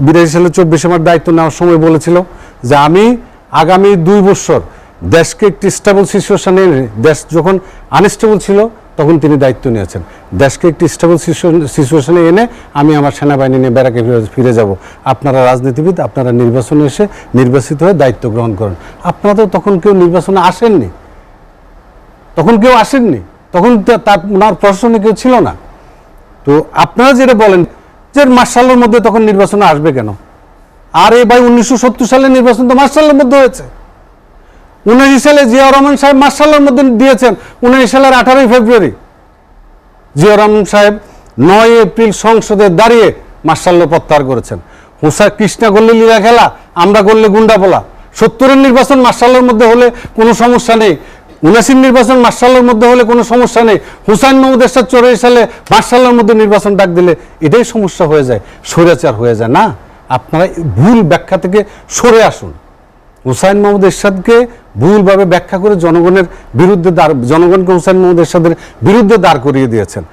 বিরাশি সালে চব্বিশে আমার দায়িত্ব নেওয়ার সময় বলেছিল যে আমি আগামী দুই বছর দেশকে একটি স্টেবল সিচুয়েশনে দেশ যখন আনস্টেবল ছিল, তখন তিনি দায়িত্ব নিয়েছেন। দেশকে একটি স্টেবল সিচুয়েশনে এনে আমি আমার সেনাবাহিনী নিয়ে ব্যারাকে ফিরে- যাব। আপনারা রাজনীতিবিদ, আপনারা নির্বাচনে এসে নির্বাচিত হয়ে দায়িত্ব গ্রহণ করেন। আপনারা তো তখন কেউ নির্বাচনে আসেননি। তখন কেউ আসেননি। তখন তার ওনার প্রশাসনে কেউ ছিল না। তো আপনারা যেটা বলেন যে মার্শালের মধ্যে তখন নির্বাচন আসবে কেন? আর এই ভাই উনিশশো সত্তর সালের নির্বাচন তো মার্শালের মধ্যে হয়েছে। উনিশ সালে জিয়া রহমান সাহেব মার্শালের মধ্যে দিয়েছেন উনিশ সালের আঠারোই ফেব্রুয়ারি। জিয়া রহমান সাহেব নয় এপ্রিল সংসদে দাঁড়িয়ে মার্শাল্য প্রত্যাহার করেছেন। হুসা কৃষ্ণা করলে লীলা খেলা, আমরা করলে গুন্ডা বলা সত্তরের নির্বাচন মার্শালের মধ্যে হলে কোনো সমস্যা নেই। উনাশির নির্বাচন মার্শালের মধ্যে হলে কোনো সমস্যা নেই। হুসাইন মাহমুদ এরশাদ চৌরাশি সালে মার্শালের মধ্যে নির্বাচন ডাক দিলে এটাই সমস্যা হয়ে যায়, স্বৈরাচার হয়ে যায়। না, আপনারা ভুল ব্যাখ্যা থেকে সরে আসুন। হুসাইন মাহমুদ এরশাদকে ভুলভাবে ব্যাখ্যা করে জনগণের বিরুদ্ধে দাঁড় জনগণকে হুসাইন মাহমুদ এরশাদের বিরুদ্ধে দাঁড় করিয়ে দিয়েছেন।